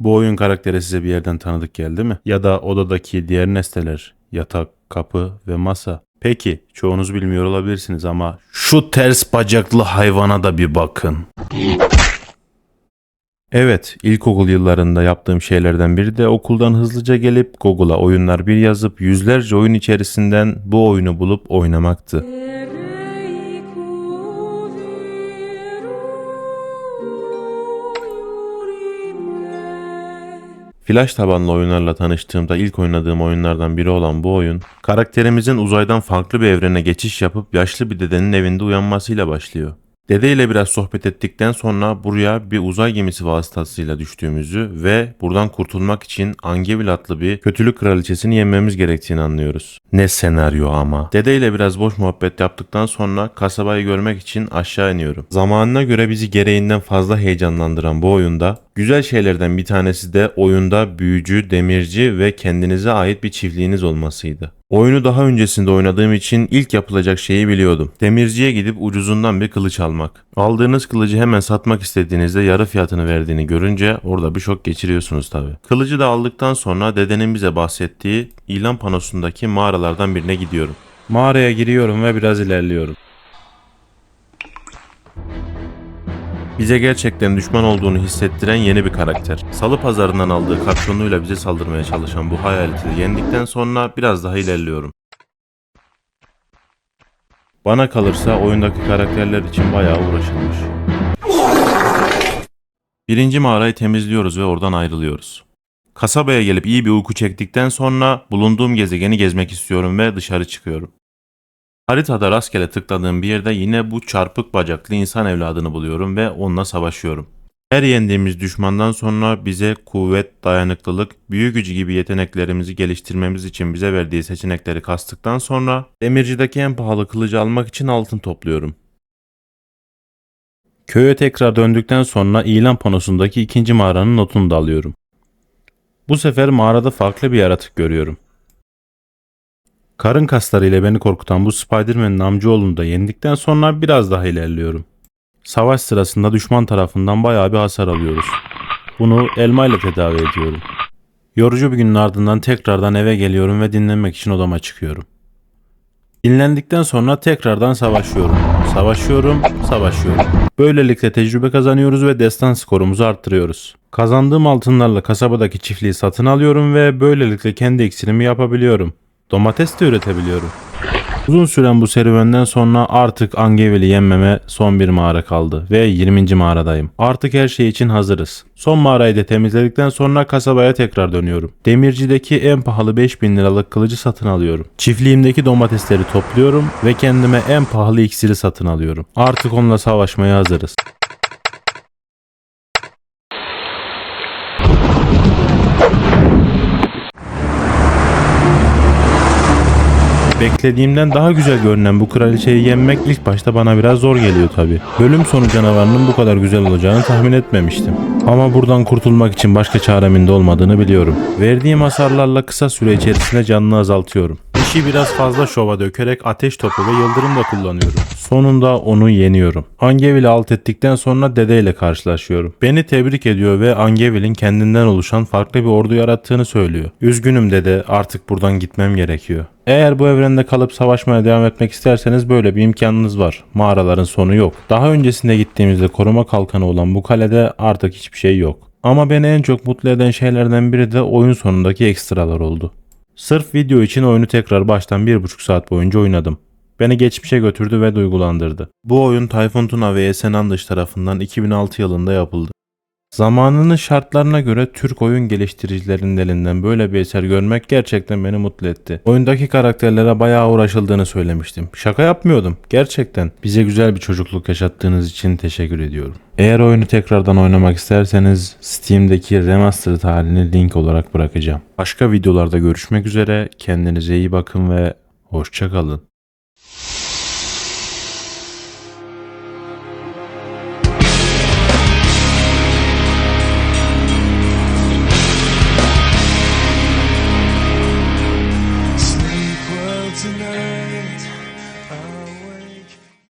Bu oyun karakteri size bir yerden tanıdık geldi mi? Ya da odadaki diğer nesneler, yatak, kapı ve masa. Peki, çoğunuz bilmiyor olabilirsiniz ama şu ters bacaklı hayvana da bir bakın. Evet, ilkokul yıllarında yaptığım şeylerden biri de okuldan hızlıca gelip Google'a oyunlar bir yazıp yüzlerce oyun içerisinden bu oyunu bulup oynamaktı. Flash tabanlı oyunlarla tanıştığımda ilk oynadığım oyunlardan biri olan bu oyun, karakterimizin uzaydan farklı bir evrene geçiş yapıp yaşlı bir dedenin evinde uyanmasıyla başlıyor. Dede ile biraz sohbet ettikten sonra buraya bir uzay gemisi vasıtasıyla düştüğümüzü ve buradan kurtulmak için Angevil adlı bir kötülük kraliçesini yenmemiz gerektiğini anlıyoruz. Ne senaryo ama. Dede ile biraz boş muhabbet yaptıktan sonra kasabayı görmek için aşağı iniyorum. Zamanına göre bizi gereğinden fazla heyecanlandıran bu oyunda güzel şeylerden bir tanesi de oyunda büyücü, demirci ve kendinize ait bir çiftliğiniz olmasıydı. Oyunu daha öncesinde oynadığım için ilk yapılacak şeyi biliyordum. Demirciye gidip ucuzundan bir kılıç almak. Aldığınız kılıcı hemen satmak istediğinizde yarı fiyatını verdiğini görünce orada bir şok geçiriyorsunuz tabi. Kılıcı da aldıktan sonra dedenin bize bahsettiği ilan panosundaki mağaralardan birine gidiyorum. Mağaraya giriyorum ve biraz ilerliyorum. Bize gerçekten düşman olduğunu hissettiren yeni bir karakter. Salı pazarından aldığı kapşonluğuyla bize saldırmaya çalışan bu hayaleti yendikten sonra biraz daha ilerliyorum. Bana kalırsa oyundaki karakterler için bayağı uğraşılmış. Birinci mağarayı temizliyoruz ve oradan ayrılıyoruz. Kasabaya gelip iyi bir uyku çektikten sonra bulunduğum gezegeni gezmek istiyorum ve dışarı çıkıyorum. Haritada rastgele tıkladığım bir yerde yine bu çarpık bacaklı insan evladını buluyorum ve onunla savaşıyorum. Her yendiğimiz düşmandan sonra bize kuvvet, dayanıklılık, büyü gücü gibi yeteneklerimizi geliştirmemiz için bize verdiği seçenekleri kastıktan sonra demircideki en pahalı kılıcı almak için altın topluyorum. Köye tekrar döndükten sonra ilan panosundaki ikinci mağaranın notunu da alıyorum. Bu sefer mağarada farklı bir yaratık görüyorum. Karın kaslarıyla beni korkutan bu Spider-Man'in amcaoğlunu da yendikten sonra biraz daha ilerliyorum. Savaş sırasında düşman tarafından bayağı bir hasar alıyoruz. Bunu elma ile tedavi ediyorum. Yorucu bir günün ardından tekrardan eve geliyorum ve dinlenmek için odama çıkıyorum. Dinlendikten sonra tekrardan savaşıyorum. Savaşıyorum, savaşıyorum. Böylelikle tecrübe kazanıyoruz ve destan skorumuzu arttırıyoruz. Kazandığım altınlarla kasabadaki çiftliği satın alıyorum ve böylelikle kendi iksirimi yapabiliyorum. Domates de üretebiliyorum. Uzun süren bu serüvenden sonra artık Angevil'i yenmeme son bir mağara kaldı ve 20. mağaradayım. Artık her şey için hazırız. Son mağarayı da temizledikten sonra kasabaya tekrar dönüyorum. Demircideki en pahalı 5000 liralık kılıcı satın alıyorum. Çiftliğimdeki domatesleri topluyorum ve kendime en pahalı iksiri satın alıyorum. Artık onunla savaşmaya hazırız. Beklediğimden daha güzel görünen bu kraliçeyi yenmek ilk başta bana biraz zor geliyor tabi. Bölüm sonu canavarının bu kadar güzel olacağını tahmin etmemiştim. Ama buradan kurtulmak için başka çaremin de olmadığını biliyorum. Verdiğim hasarlarla kısa süre içerisinde canını azaltıyorum. İşi biraz fazla şova dökerek ateş topu ve yıldırım da kullanıyorum. Sonunda onu yeniyorum. Angevil'i alt ettikten sonra Dede ile karşılaşıyorum. Beni tebrik ediyor ve Angevil'in kendinden oluşan farklı bir ordu yarattığını söylüyor. Üzgünüm Dede artık buradan gitmem gerekiyor. Eğer bu evrende kalıp savaşmaya devam etmek isterseniz böyle bir imkanınız var. Mağaraların sonu yok. Daha öncesinde gittiğimizde koruma kalkanı olan bu kalede artık hiçbir şey yok. Ama beni en çok mutlu eden şeylerden biri de oyun sonundaki ekstralar oldu. Sırf video için oyunu tekrar baştan 1,5 saat boyunca oynadım. Beni geçmişe götürdü ve duygulandırdı. Bu oyun Tayfun Tuna ve Esen Andış tarafından 2006 yılında yapıldı. Zamanının şartlarına göre Türk oyun geliştiricilerinin elinden böyle bir eser görmek gerçekten beni mutlu etti. Oyundaki karakterlere bayağı uğraşıldığını söylemiştim. Şaka yapmıyordum. Gerçekten. Bize güzel bir çocukluk yaşattığınız için teşekkür ediyorum. Eğer oyunu tekrardan oynamak isterseniz Steam'deki remastered halini link olarak bırakacağım. Başka videolarda görüşmek üzere. Kendinize iyi bakın ve hoşçakalın.